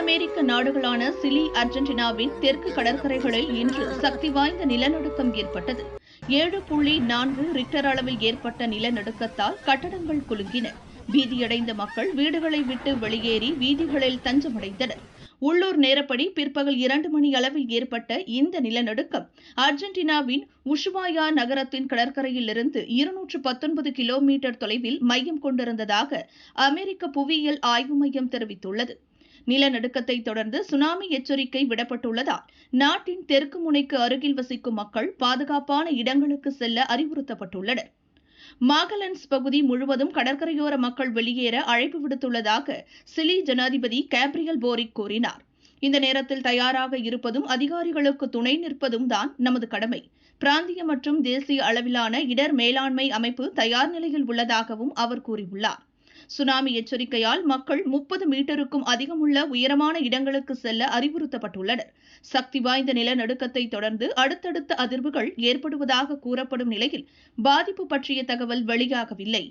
அமெரிக்க நாடுகளான சிலி அர்ஜென்டினாவின் தெற்கு கடற்கரைகளில் இன்று சக்தி வாய்ந்த நிலநடுக்கம் ஏற்பட்டது. ஏழு புள்ளி நான்கு ரிக்டர் அளவில் ஏற்பட்ட நிலநடுக்கத்தால் கட்டடங்கள் குலுங்கின. பீதியடைந்த மக்கள் வீடுகளை விட்டு வெளியேறி வீதிகளில் தஞ்சமடைந்தனர். உள்ளூர் நேரப்படி பிற்பகல் இரண்டு மணி அளவில் ஏற்பட்ட இந்த நிலநடுக்கம் அர்ஜென்டினாவின் உஷுவாயா நகரத்தின் கடற்கரையிலிருந்து இருநூற்று பத்தொன்பது கிலோமீட்டர் தொலைவில் மையம் கொண்டிருந்ததாக அமெரிக்க புவியியல் ஆய்வு மையம் தெரிவித்துள்ளது. நிலநடுக்கத்தை தொடர்ந்து சுனாமி எச்சரிக்கை விடப்பட்டுள்ளதால் நாட்டின் தெற்கு முனைக்கு அருகில் வசிக்கும் மக்கள் பாதுகாப்பான இடங்களுக்கு செல்ல அறிவுறுத்தப்பட்டுள்ளனர். மாகலன்ஸ் பகுதி முழுவதும் கடற்கரையோர மக்கள் வெளியேற அழைப்பு விடுத்துள்ளதாக சிலி ஜனாதிபதி கேப்ரியல் போரிக் கூறினார். இந்த நேரத்தில் தயாராக இருப்பதும் அதிகாரிகளுக்கு துணை நிற்பதும் தான் நமது கடமை. பிராந்திய மற்றும் தேசிய அளவிலான இடர் மேலாண்மை அமைப்பு தயார் நிலையில் உள்ளதாகவும் அவர் கூறியுள்ளார். சுனாமி எச்சரிக்கையால் மக்கள் முப்பது மீட்டருக்கும் அதிகமுள்ள உயரமான இடங்களுக்கு செல்ல அறிவுறுத்தப்பட்டுள்ளனர். சக்தி வாய்ந்த நிலநடுக்கத்தை தொடர்ந்து அடுத்தடுத்த அதிர்வுகள் ஏற்படுவதாக கூறப்படும் நிலையில் பாதிப்பு பற்றிய தகவல் வெளியாகவில்லை.